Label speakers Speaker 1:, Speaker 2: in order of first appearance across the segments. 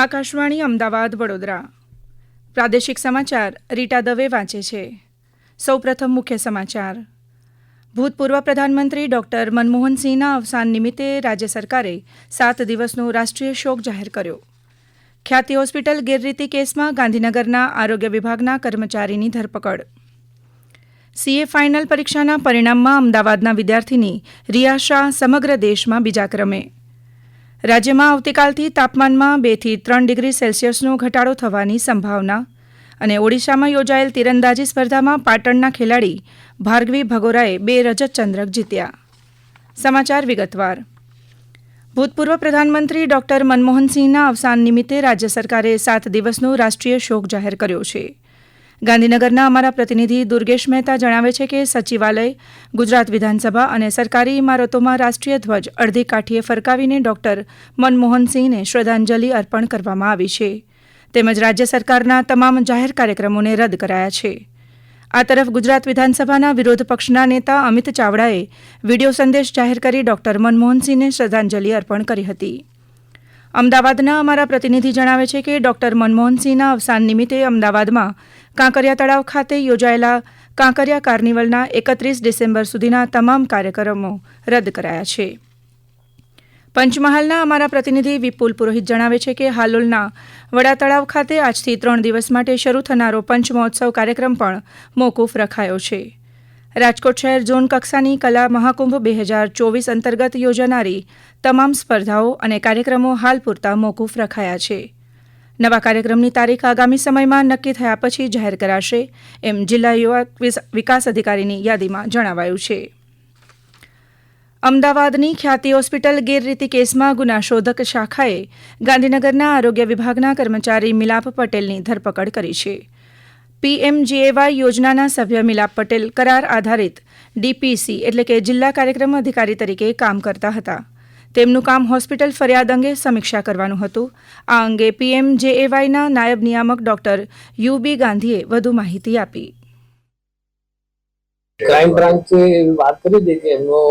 Speaker 1: આકાશવાણી અમદાવાદ વડોદરા પ્રાદેશિક સમાચાર રીટા દવે વાંચે છે સૌપ્રથમ મુખ્ય સમાચાર ભૂતપૂર્વ પ્રધાનમંત્રી ડોક્ટર મનમોહનસિંહના અવસાન નિમિત્તે રાજ્ય સરકારે સાત દિવસનો રાષ્ટ્રીય શોક જાહેર કર્યો ખ્યાતિ હોસ્પિટલ ગેરરીતિ કેસમાં ગાંધીનગરના આરોગ્ય વિભાગના કર્મચારીની ધરપકડ સીએ ફાઇનલ પરીક્ષાના પરિણામમાં અમદાવાદના વિદ્યાર્થીની રિયા શાહ સમગ્ર દેશમાં બીજા ક્રમે રાજ્યમાં આવતીકાલથી તાપમાનમાં બેથી ત્રણ ડિગ્રી સેલ્સિયસનો ઘટાડો થવાની સંભાવના અને ઓડિશામાં યોજાયેલ તીરંદાજી સ્પર્ધામાં પાટણના ખેલાડી ભાર્ગવી ભગોરાએ બે રજત ચંદ્રક જીત્યા સમાચાર વિગતવાર ભૂતપૂર્વ પ્રધાનમંત્રી ડોક્ટર મનમોહનસિંહના અવસાન નિમિત્તે રાજ્ય સરકારે સાત દિવસનો રાષ્ટ્રીય શોક જાહેર કર્યો છે ગાંધીનગરના અમારા પ્રતિનિધિ દુર્ગેશ મહેતા જણાવે છે કે સચિવાલય ગુજરાત વિધાનસભા અને સરકારી ઇમારતોમાં રાષ્ટ્રીય ધ્વજ અડધી કાઠીએ ફરકાવીને ડોક્ટર મનમોહનસિંહને શ્રદ્ધાંજલિ અર્પણ કરવામાં આવી છે તેમજ રાજ્ય સરકારના તમામ જાહેર કાર્યક્રમોને રદ કરાયા છે આ તરફ ગુજરાત વિધાનસભાના વિરોધ પક્ષના નેતા અમિત ચાવડાએ વિડીયો સંદેશ જાહેર કરી ડોક્ટર મનમોહનસિંહને શ્રદ્ધાંજલિ અર્પણ કરી હતી અમદાવાદના અમારા પ્રતિનિધિ જણાવે છે કે ડોક્ટર મનમોહનસિંહના અવસાન નિમિત્તે અમદાવાદમાં કાંકરિયા તળાવ ખાતે યોજાયેલા કાંકરિયા કાર્નિવલના એકત્રીસ ડિસેમ્બર સુધીના તમામ કાર્યક્રમો રદ કરાયા છે પંચમહાલના અમારા પ્રતિનિધિ વિપુલ પુરોહિત જણાવે છે કે હાલોલના વડા તળાવ ખાતે આજથી ત્રણ દિવસ માટે શરૂ થનારો પંચમહોત્સવ કાર્યક્રમ પણ મોકૂફ રખાયો છે રાજકોટ શહેર ઝોન કક્ષાની કલા મહાકુંભ બે હજાર ચોવીસ અંતર્ગત યોજાનારી તમામ સ્પર્ધાઓ અને કાર્યક્રમો હાલ પૂરતા મોકૂફ રખાયા છે નવા કાર્યક્રમની તારીખ આગામી સમયમાં નક્કી થયા પછી જાહેર કરાશે એમ જિલ્લા યુવા વિકાસ અધિકારીની યાદીમાં જણાવાયું છે અમદાવાદની ખ્યાતિ હોસ્પિટલ ગેરરીતિ કેસમાં ગુનાશોધક શાખાએ ગાંધીનગરના આરોગ્ય વિભાગના કર્મચારી મિલાપ પટેલની ધરપકડ કરી છે પીએમજીએવાય યોજનાના સભ્ય મિલાપ પટેલ કરાર આધારિત ડીપીસી એટલે કે જિલ્લા કાર્યક્રમ અધિકારી તરીકે કામ કરતા હતા તેમનું કામ હોસ્પિટલ ફરિયાદ અંગે સમીક્ષા કરવાનું હતું આ અંગે પીએમજેએવાયના નાયબ નિયામક ડોક્ટર યુબી ગાંધીએ વધુ માહિતી આપી
Speaker 2: ક્રાઇમ બ્રાન્ચે વાત કરી હતી કે એમનો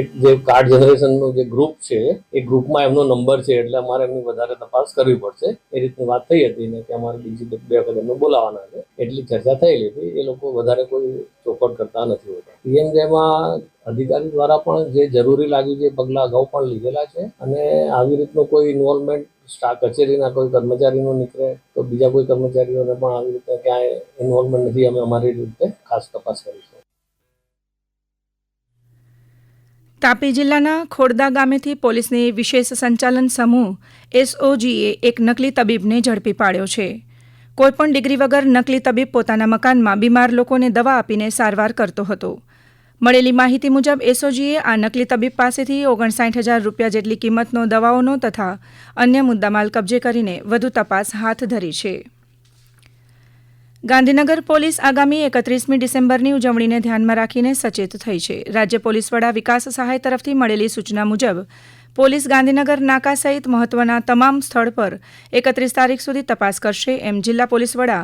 Speaker 2: એક જે કાર્ડ જનરેશનનું જે ગ્રુપ છે એ ગ્રુપમાં એમનો નંબર છે એટલે અમારે એમની વધારે તપાસ કરવી પડશે એ રીતની વાત થઈ હતી ને કે અમારે બીજી બે વખત એમને બોલાવવાના છે એટલી ચર્ચા થયેલી હતી એ લોકો વધારે કોઈ ચોખવટ કરતા નથી હોતા પીએમ જેમાં અધિકારી દ્વારા પણ જે જરૂરી લાગ્યું જે પગલાં અગાઉ પણ લીધેલા છે અને આવી રીતનું કોઈ ઇન્વોલ્વમેન્ટ સ્ટા કચેરીના કોઈ કર્મચારીનો નીકળે તો બીજા કોઈ કર્મચારીઓને પણ આવી રીતે ક્યાંય ઇન્વોલ્વમેન્ટ નથી અમે અમારી રીતે ખાસ તપાસ કરીશું
Speaker 1: તાપી જિલ્લાના ખોડદા ગામેથી પોલીસની વિશેષ સંચાલન સમૂહ એસઓજીએ એક નકલી તબીબને ઝડપી પાડ્યો છે કોઈપણ ડિગ્રી વગર નકલી તબીબ પોતાના મકાનમાં બીમાર લોકોને દવા આપીને સારવાર કરતો હતો મળેલી માહિતી મુજબ એસઓજીએ આ નકલી તબીબ પાસેથી ઓગણસાઠ હજાર રૂપિયા જેટલી કિંમતનો દવાઓનો તથા અન્ય મુદ્દામાલ કબજે કરીને વધુ તપાસ હાથ ધરી છે ગાંધીનગર પોલીસ આગામી એકત્રીસમી ડિસેમ્બરની ઉજવણીને ધ્યાનમાં રાખીને સચેત થઈ છે રાજ્ય પોલીસ વડા વિકાસ સહાય તરફથી મળેલી સૂચના મુજબ પોલીસ ગાંધીનગર નાકા સહિત મહત્વના તમામ સ્થળ પર એકત્રીસ તારીખ સુધી તપાસ કરશે એમ જિલ્લા પોલીસ વડા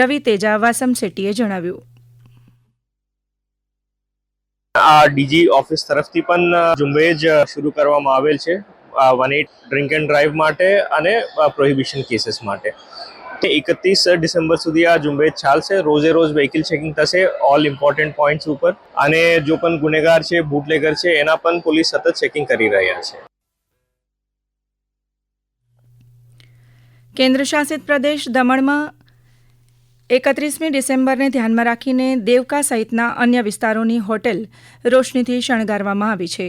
Speaker 1: રવિ તેજા વાસમ શેટ્ટીએ જણાવ્યું
Speaker 3: આ ડીજી ઓફિસ તરફથી પણ ઝુંબેજ શરૂ કરવામાં આવેલ છે one eight drink and drive માટે અને પ્રોહિબિશન કેસીસ માટે માટે એકત્રીસ ડિસેમ્બર સુધી આ ઝુંબેશ ચાલશે રોજે રોજ વેહિકલ ચેકિંગ થશે ઓલ ઇમ્પોર્ટન્ટ પોઈન્ટ્સ ઉપર અને જો પણ ગુનેગાર છે બુટલેગર છે એના પણ પોલીસ સતત ચેકિંગ કરી રહ્યા છે
Speaker 1: કેન્દ્રશાસિત પ્રદેશ દમણમાં એકત્રીસમી ડિસેમ્બરને ધ્યાનમાં રાખીને દેવકા સહિતના અન્ય વિસ્તારોની હોટેલ રોશનીથી શણગારવામાં આવી છે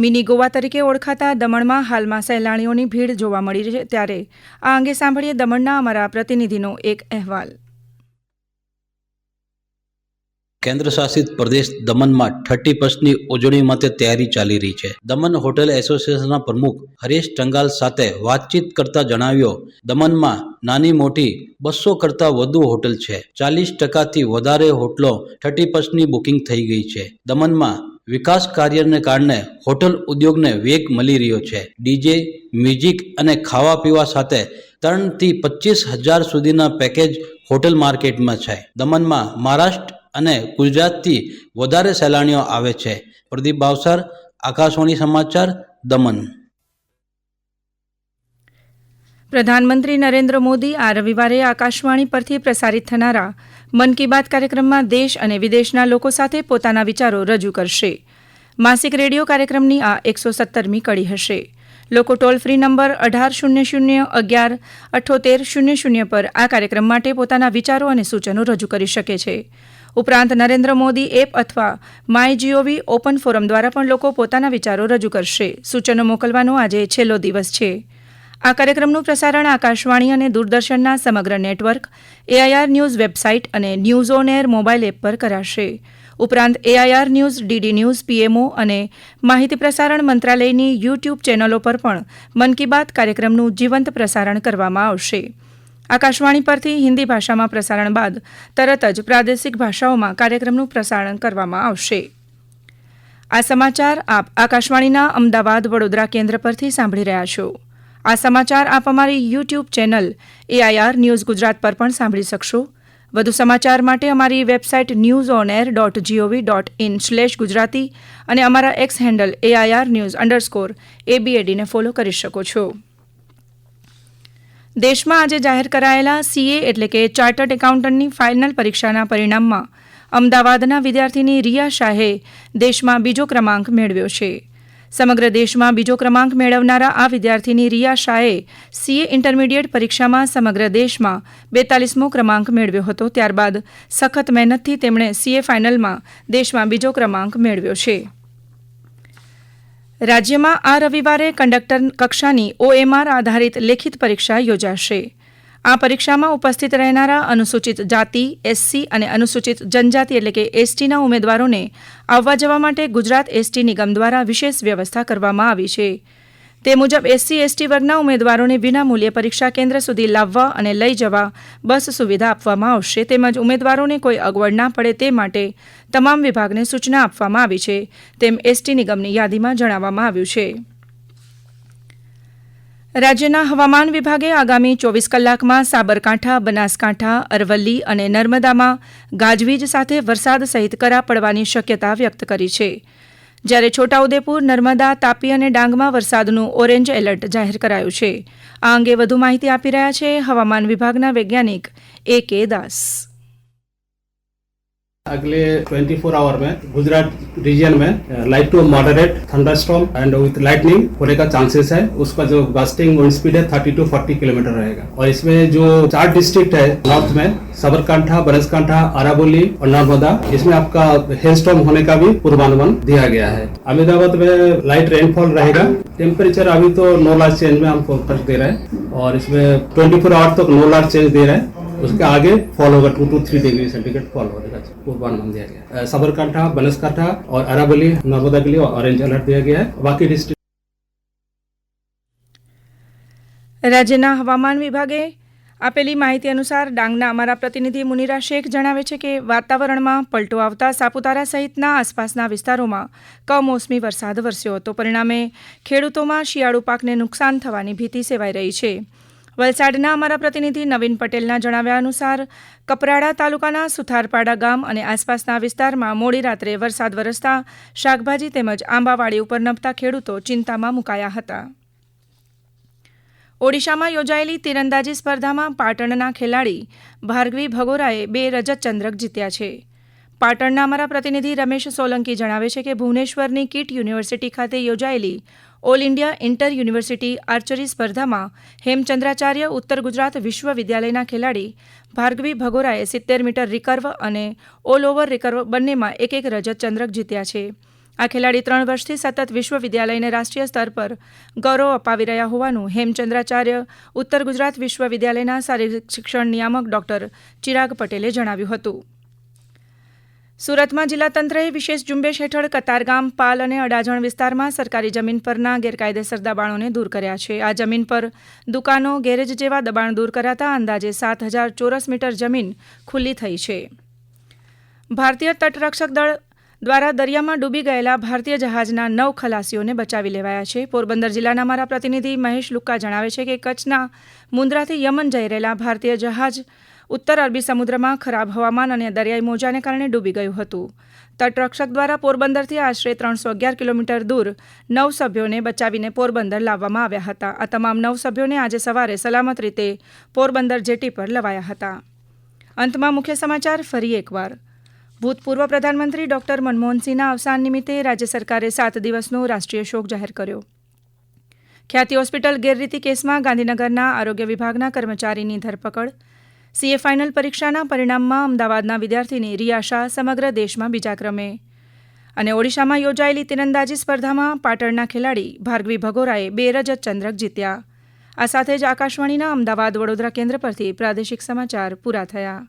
Speaker 1: મિની ગોવા તરીકે ઓળખાતા દમણમાં હાલમાં સહેલાણીઓની ભીડ જોવા મળી છે ત્યારે આ અંગે સાંભળીએ દમણના અમારા પ્રતિનિધિનો એક અહેવાલ
Speaker 4: કેન્દ્રશાસિત પ્રદેશ દમણમાં થર્ટી ફર્સ્ટની ઉજવણી માટે તૈયારી ચાલી રહી છે દમણ હોટેલ એસોસિએશનના પ્રમુખ હરેશ ટંગાલ સાથે વાતચીત કરતા જણાવ્યો દમણમાં નાની મોટી બસો કરતા વધુ હોટલ છે ચાલીસ ટકાથી વધારે હોટલો થર્ટી ફર્સ્ટની બુકિંગ થઈ ગઈ છે દમણમાં વિકાસ કાર્યને કારણે હોટલ ઉદ્યોગને વેગ મળી રહ્યો છે ડીજે મ્યુઝિક અને ખાવા પીવા સાથે ત્રણથી પચીસ હજાર સુધીના પેકેજ હોટલ માર્કેટમાં છે દમણમાં મહારાષ્ટ્ર અને ગુજરાતથી વધારે સહેલાણીઓ આવે છે પ્રદીપ ભાવસર આકાશવાણી સમાચાર દમણ
Speaker 1: પ્રધાનમંત્રી નરેન્દ્ર મોદી આ રવિવારે આકાશવાણી પરથી પ્રસારિત થનારા મન કી બાત કાર્યક્રમમાં દેશ અને વિદેશના લોકો સાથે પોતાના વિચારો રજૂ કરશે માસિક રેડિયો કાર્યક્રમની આ એકસો સત્તરમી કડી હશે લોકો ટોલ ફ્રી નંબર અઢાર શૂન્ય શૂન્ય અગિયાર અઠ્ઠોતેર શૂન્ય શૂન્ય પર આ કાર્યક્રમ માટે પોતાના વિચારો અને સૂચનો રજૂ કરી શકે છે ઉપરાંત નરેન્દ્ર મોદી એપ અથવા માય જીઓવી ઓપન ફોરમ દ્વારા પણ લોકો પોતાના વિચારો રજૂ કરશે સૂચનો મોકલવાનો આજે છેલ્લો દિવસ છે આ કાર્યક્રમનું પ્રસારણ આકાશવાણી અને દૂરદર્શનના સમગ્ર નેટવર્ક એઆઈઆર ન્યૂઝ વેબસાઇટ અને news on air mobile app પર કરાશે ઉપરાંત AIR news DD news PMO અને માહિતી પ્રસારણ મંત્રાલયની યુટ્યુબ ચેનલો પર પણ મન કી બાત કાર્યક્રમનું જીવંત પ્રસારણ કરવામાં આવશે આકાશવાણી પરથી હિન્દી ભાષામાં પ્રસારણ બાદ તરત જ પ્રાદેશિક ભાષાઓમાં કાર્યક્રમનું પ્રસારણ કરવામાં આવશે આ સમાચાર આપ આકાશવાણીના અમદાવાદ વડોદરા કેન્દ્ર પરથી સાંભળી રહ્યા છો આ સમાચાર આપ અમારી YouTube channel AIR news Gujarat પર પણ સાંભળી શકશો વધુ સમાચાર માટે અમારી website news on air dot gov dot in slash Gujarati અને અમારા X handle AIR news underscore એબીએડીને ફોલો કરી શકો છો દેશમાં આજે જાહેર કરાયેલા સીએ એટલે કે ચાર્ટર્ડ એકાઉન્ટન્ટની ફાઇનલ પરીક્ષાના પરિણામમાં અમદાવાદના વિદ્યાર્થીની રિયા શાહે દેશમાં બીજો ક્રમાંક મેળવ્યો છે સમગ્ર દેશમાં બીજો ક્રમાંક મેળવનારા આ વિદ્યાર્થીની રિયા શાહે સીએ ઇન્ટરમીડિયેટ પરીક્ષામાં સમગ્ર દેશમાં બેતાલીસમો ક્રમાંક મેળવ્યો હતો ત્યારબાદ સખત મહેનતથી તેમણે સીએ ફાઇનલમાં દેશમાં બીજો ક્રમાંક મેળવ્યો છે રાજ્યમાં આ રવિવારે કંડક્ટર કક્ષાની ઓએમઆર આધારિત લેખિત પરીક્ષા યોજાશે આ પરીક્ષામાં ઉપસ્થિત રહેનારા અનુસૂચિત જાતિ એસસી અને અનુસૂચિત જનજાતિ એટલે કે એસટીના ઉમેદવારોને આવવા જવા માટે ગુજરાત એસટી નિગમ દ્વારા વિશેષ વ્યવસ્થા કરવામાં આવી છે તે મુજબ એસસી એસટી વર્ગના ઉમેદવારોને વિનામૂલ્યે પરીક્ષા કેન્દ્ર સુધી લાવવા અને લઈ જવા બસ સુવિધા આપવામાં આવશે તેમજ ઉમેદવારોને કોઈ અગવડ ના પડે તે માટે તમામ વિભાગને સૂચના આપવામાં આવી છે તેમ એસટી નિગમની યાદીમાં જણાવવામાં આવ્યું છે રાજ્યના હવામાન વિભાગે આગામી ચોવીસ કલાકમાં સાબરકાંઠા બનાસકાંઠા અરવલ્લી અને નર્મદામાં ગાજવીજ સાથે વરસાદ સહિત કરા પડવાની શક્યતા વ્યક્ત કરી છે જ્યારે છોટાઉદેપુર નર્મદા તાપી અને ડાંગમાં વરસાદનું ઓરેન્જ એલર્ટ જાહેર કરાયું છે આ અંગે વધુ માહિતી આપી રહ્યા છે હવામાન વિભાગના વૈજ્ઞાનિક એ કે દાસ
Speaker 5: अगले 24 आवर में गुजरात रीजन में light to moderate storm and with lightning होने का चांसेस है उसका जो गास्टिंग विंड स्पीड है थर्टी टू फोर्टी किलोमीटर रहेगा और इसमें जो चार डिस्ट्रिक्ट है नॉर्थ में सबरकांठा बनसकांठा अराबोली और नर्मदा इसमें आपका स्टॉम होने का भी पूर्वानुमान दिया गया है अहमदाबाद में लाइट रेनफॉल रहेगा टेम्परेचर अभी तो नो लार्ज चेंज में हम फोकस दे रहे हैं और इसमें ट्वेंटी आवर तक नो लार्ज चेंज दे रहे हैं उसके आगे फॉल होगा two to three degree centigrade fall होगा पूर्वान दिया गया है बनसकांठा और अरावली नर्मदा के लिए ऑरेंज अलर्ट दिया गया है बाकी
Speaker 1: डिस्ट्रिक्ट રાજ્યના હવામાન વિભાગે આપેલી માહિતી અનુસાર ડાંગના અમારા પ્રતિનિધિ મુનિરા શેખ જણાવે છે કે વાતાવરણમાં પલટો આવતા સાપુતારા સહિતના આસપાસના વિસ્તારોમાં કમોસમી વરસાદ વરસ્યો હતો પરિણામે ખેડૂતોમાં શિયાળુ પાકને નુકસાન થવાની ભીતિ સેવાઈ રહી છે વલસાડના અમારા પ્રતિનિધિ નવીન પટેલના જણાવ્યા અનુસાર કપરાડા તાલુકાના સુથારપાડા ગામ અને આસપાસના વિસ્તારમાં મોડી રાત્રે વરસાદ વરસતા શાકભાજી તેમજ આંબાવાડી ઉપર નભતા ખેડૂતો ચિંતામાં મુકાયા હતા ઓડિશામાં યોજાયેલી તીરંદાજી સ્પર્ધામાં પાટણના ખેલાડી ભાર્ગવી ભગોરાએ બે રજત ચંદ્રક જીત્યા છે પાટણના અમારા પ્રતિનિધિ રમેશ સોલંકી જણાવે છે કે ભુવનેશ્વરની કીટ યુનિવર્સિટી ખાતે યોજાયેલી all India inter university archery સ્પર્ધામાં હેમચંદ્રાચાર્ય ઉત્તર ગુજરાત વિશ્વવિદ્યાલયના ખેલાડી ભાર્ગવી ભગોરાએ સિત્તેર મીટર રિકર્વ અને ઓલ ઓવર રિકર્વ બંનેમાં એક એક રજત ચંદ્રક જીત્યા છે આ ખેલાડી ત્રણ વર્ષથી સતત વિશ્વવિદ્યાલયને રાષ્ટ્રીય સ્તર પર ગૌરવ અપાવી રહ્યા હોવાનું હેમચંદ્રાચાર્ય ઉત્તર ગુજરાત વિશ્વવિદ્યાલયના શારીરિક શિક્ષણ નિયામક ડોક્ટર ચિરાગ પટેલે જણાવ્યું હતું સુરતમાં જિલ્લા તંત્રએ વિશેષ ઝુંબેશ હેઠળ કતારગામ પાલ અને અડાજણ વિસ્તારમાં સરકારી જમીન પરના ગેરકાયદેસર દબાણોને દૂર કર્યા છે આ જમીન પર દુકાનો ગેરેજ જેવા દબાણ દૂર કરાતા અંદાજે સાત હજાર ચોરસ મીટર જમીન ખુલ્લી થઈ છે ભારતીય તટરક્ષક દળ દ્વારા દરિયામાં ડૂબી ગયેલા ભારતીય જહાજના નવ ખલાસીઓને બચાવી લેવાયા છે પોરબંદર જિલ્લાના અમારા પ્રતિનિધિ મહેશ લુક્કા જણાવે છે કે કચ્છના મુન્દ્રાથી યમન જઈ રહેલા ભારતીય જહાજ ઉત્તર અરબી સમુદ્રમાં ખરાબ હવામાન અને દરિયાઈ મોજાને કારણે ડૂબી ગયું હતું તટરક્ષક દ્વારા પોરબંદરથી આશરે ત્રણસો અગિયાર કિલોમીટર દૂર નવ સભ્યોને બચાવીને પોરબંદર લાવવામાં આવ્યા હતા આ તમામ નવ સભ્યોને આજે સવારે સલામત રીતે પોરબંદર જેટી પર લવાયા હતા અંતમાં મુખ્ય સમાચાર ફરી એકવાર ભૂતપૂર્વ પ્રધાનમંત્રી ડોક્ટર મનમોહનસિંહના અવસાન નિમિત્તે રાજ્ય સરકારે સાત દિવસનો રાષ્ટ્રીય શોક જાહેર કર્યો ખ્યાતિ હોસ્પિટલ ગેરરીતિ કેસમાં ગાંધીનગરના આરોગ્ય વિભાગના કર્મચારીની ધરપકડ સીએ ફાઇનલ પરીક્ષાના પરિણામમાં અમદાવાદના વિદ્યાર્થીની રિયા શાહ સમગ્ર દેશમાં બીજા ક્રમે અને ઓડિશામાં યોજાયેલી તીરંદાજી સ્પર્ધામાં પાટણના ખેલાડી ભાર્ગવી ભગોરાએ બે રજત ચંદ્રક જીત્યા આ સાથે જ આકાશવાણીના અમદાવાદ વડોદરા કેન્દ્ર પરથી પ્રાદેશિક સમાચાર પૂરા થયા